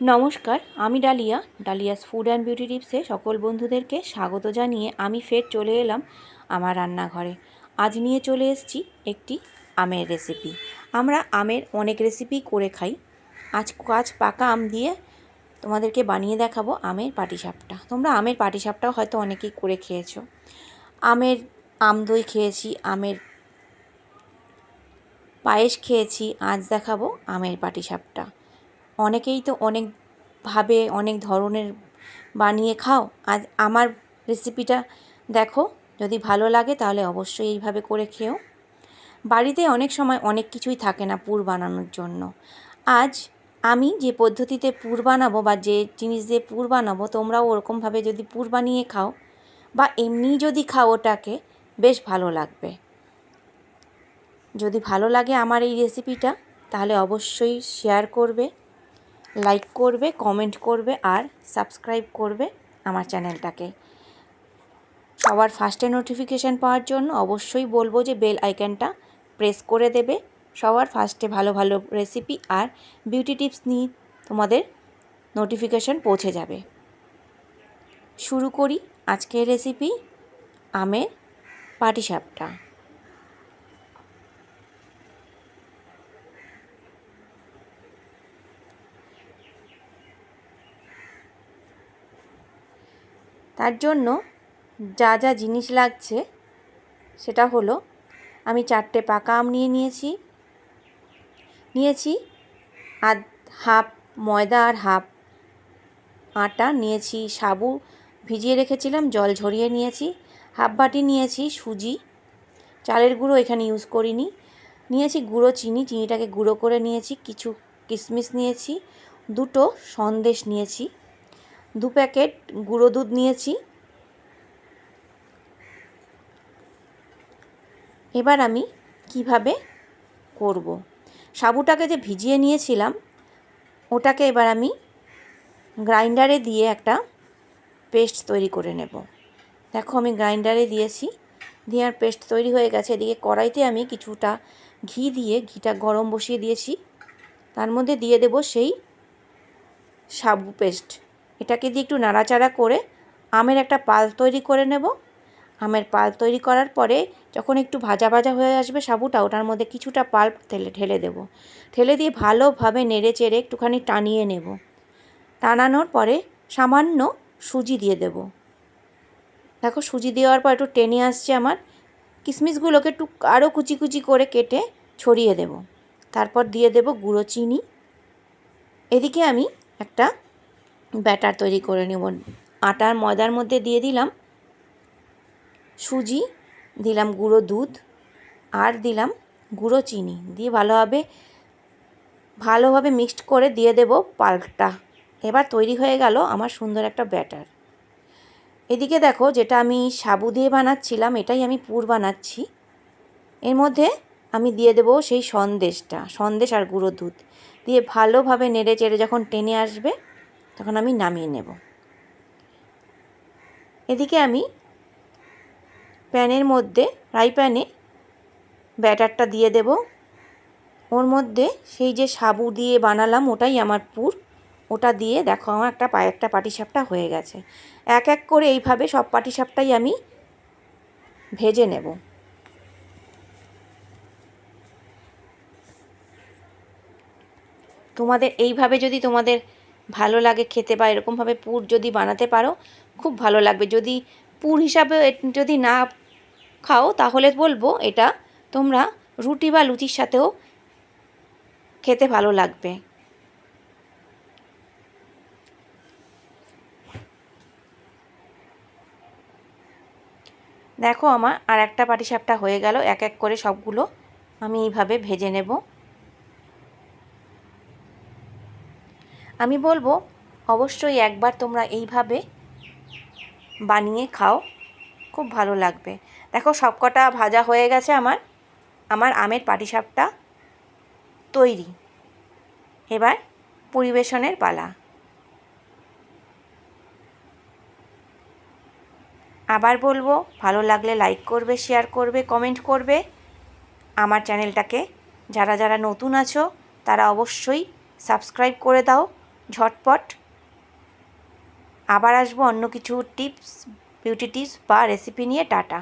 নমস্কার, আমি Dalia. Dalia's food and beauty টিপসে সকল বন্ধুদেরকে স্বাগত জানিয়ে আমি ফের চলে এলাম আমার রান্নাঘরে। আজ নিয়ে চলে এসেছি একটি আমের রেসিপি আমরা আমের অনেক রেসিপি করে খাই। আজ আজ পাকা আম দিয়ে তোমাদেরকে বানিয়ে দেখাবো আমের পাটিসাপটা। তোমরা আমের পাটিসাপটাও হয়তো অনেকেই করে খেয়েছো। আমের আম দই খেয়েছি, আমের পায়েস খেয়েছি, আজ দেখাবো আমের পাটিসাপটা। অনেকেই তো অনেকভাবে অনেক ধরনের বানিয়ে খাও। আজ আমার রেসিপিটা দেখো, যদি ভালো লাগে তাহলে অবশ্যই এইভাবে করে খেও। বাড়িতে অনেক সময় অনেক কিছুই থাকে না পুর বানানোর জন্য। আজ আমি যে পদ্ধতিতে পুর বানাবো বা যে জিনিস দিয়ে পুর বানাবো, তোমরাও ওরকমভাবে যদি পুর বানিয়ে খাও বা এমনি যদি খাও ওটাকে, বেশ ভালো লাগবে। যদি ভালো লাগে আমার এই রেসিপিটা তাহলে অবশ্যই শেয়ার করবে। লাইক করবে কমেন্ট করবে আর সাবস্ক্রাইব করবে আমার চ্যানেলটাকে সবার ফার্স্টে নোটিফিকেশান পাওয়ার জন্য অবশ্যই বলব যে বেল আইকনটা প্রেস করে দেবে। সবার ফার্স্টে ভালো ভালো রেসিপি আর বিউটি টিপস নিয়ে তোমাদের নোটিফিকেশান পৌঁছে যাবে। শুরু করি আজকের রেসিপি আমের পাটিসাপটা। তার জন্য যা যা জিনিস লাগছে, সেটা হলো আমি চারটে পাকা আম নিয়ে নিয়েছি। নিয়েছি আর হাফ ময়দা আর হাফ আটা। নিয়েছি সাবু ভিজিয়ে রেখেছিলাম, জল ঝরিয়ে নিয়েছি। হাফ বাটি নিয়েছি সুজি। চালের গুঁড়ো এখানে ইউজ করিনি। নিয়েছি গুঁড়ো চিনি, চিনিটাকে গুঁড়ো করে নিয়েছি। কিছু কিশমিশ নিয়েছি। দুটো সন্দেশ নিয়েছি। দু প্যাকেট গুঁড়ো দুধ নিয়েছি। এবার আমি কীভাবে করব। সাবুটাকে যে ভিজিয়ে নিয়েছিলাম, ওটাকে এবার আমি গ্রাইন্ডারে দিয়ে একটা পেস্ট তৈরি করে নেব। দেখো আমি গ্রাইন্ডারে দিয়েছি, দিয়ে আর পেস্ট তৈরি হয়ে গেছে। এদিকে কড়াইতে আমি কিছুটা ঘি দিয়ে, ঘিটা গরম বসিয়ে দিয়েছি। তার মধ্যে দিয়ে দেব সেই সাবু পেস্ট। এটাকে দিয়ে একটু নাড়াচাড়া করে আমের একটা পাল তৈরি করে নেব। আমের পাল তৈরি করার পরে যখন একটু ভাজা ভাজা হয়ে আসবে সাবুটা, ওটার মধ্যে কিছুটা পাল্প ঠেলে ঠেলে দেবো। ঠেলে দিয়ে ভালোভাবে নেড়ে চেড়ে একটুখানি টানিয়ে নেব। টানানোর পরে সামান্য সুজি দিয়ে দেব। দেখো সুজি দেওয়ার পর একটু টেনে আসছে আমার। কিশমিশগুলোকে একটু আরও কুচি কুচি করে কেটে ছড়িয়ে দেব। তারপর দিয়ে দেব গুঁড়ো চিনি। এদিকে আমি একটা ব্যাটার তৈরি করে নেব। আটার ময়দার মধ্যে দিয়ে দিলাম সুজি, দিলাম গুঁড়ো দুধ আর দিলাম গুঁড়ো চিনি। দিয়ে ভালোভাবে ভালোভাবে মিক্সড করে দিয়ে দেব পাল্পটা। এবার তৈরি হয়ে গেল আমার সুন্দর একটা ব্যাটার। এদিকে দেখো যেটা আমি সাবু দিয়ে বানাচ্ছিলাম, এটাই আমি পুর বানাচ্ছি। এর মধ্যে আমি দিয়ে দেবো সেই সন্দেশটা, সন্দেশ আর গুঁড়ো দুধ। দিয়ে ভালোভাবে নেড়ে চেড়ে যখন টেনে আসবে তখন আমি নামিয়ে নেব। এদিকে আমি প্যানের মধ্যে, ফ্রাই প্যানে ব্যাটারটা দিয়ে দেব। ওর মধ্যে সেই যে সাবু দিয়ে বানালাম ওটাই আমার পুর। ওটা দিয়ে দেখো আমার একটা পায়ে একটা পাটিসাপটা হয়ে গেছে। এক এক করে এইভাবে সব পাটিসাপটাই আমি ভেজে নেব। তোমাদের, এইভাবে যদি তোমাদের ভালো লাগে খেতে বা এরকমভাবে পুর যদি বানাতে পারো, খুব ভালো লাগবে। যদি পুর হিসাবে যদি না খাও, তাহলে বলব এটা তোমরা রুটি বা লুচির সাথেও খেতে ভালো লাগবে। দেখো আমার আর একটা পাটিসাপটা হয়ে গেল, এক এক করে সবগুলো আমি এইভাবে ভেজে নেব। আমি বলব, অবশ্যই একবার তোমরা এইভাবে বানিয়ে খাও, খুব ভালো লাগবে। দেখো, সবকটা ভাজা হয়ে গেছে আমার। আমার আমের পাটিসাপটা তৈরি। এবার পরিবেশনের পালা। আবার বলব, ভালো লাগলে লাইক করবে শেয়ার করবে কমেন্ট করবে। আমার চ্যানেলটাকে যারা যারা নতুন আছো, তারা অবশ্যই সাবস্ক্রাইব করে দাও। ঝটপট। আবার আসব অন্য কিছু টিপস বিউটি টিপস বা রেসিপি নিয়ে টাটা।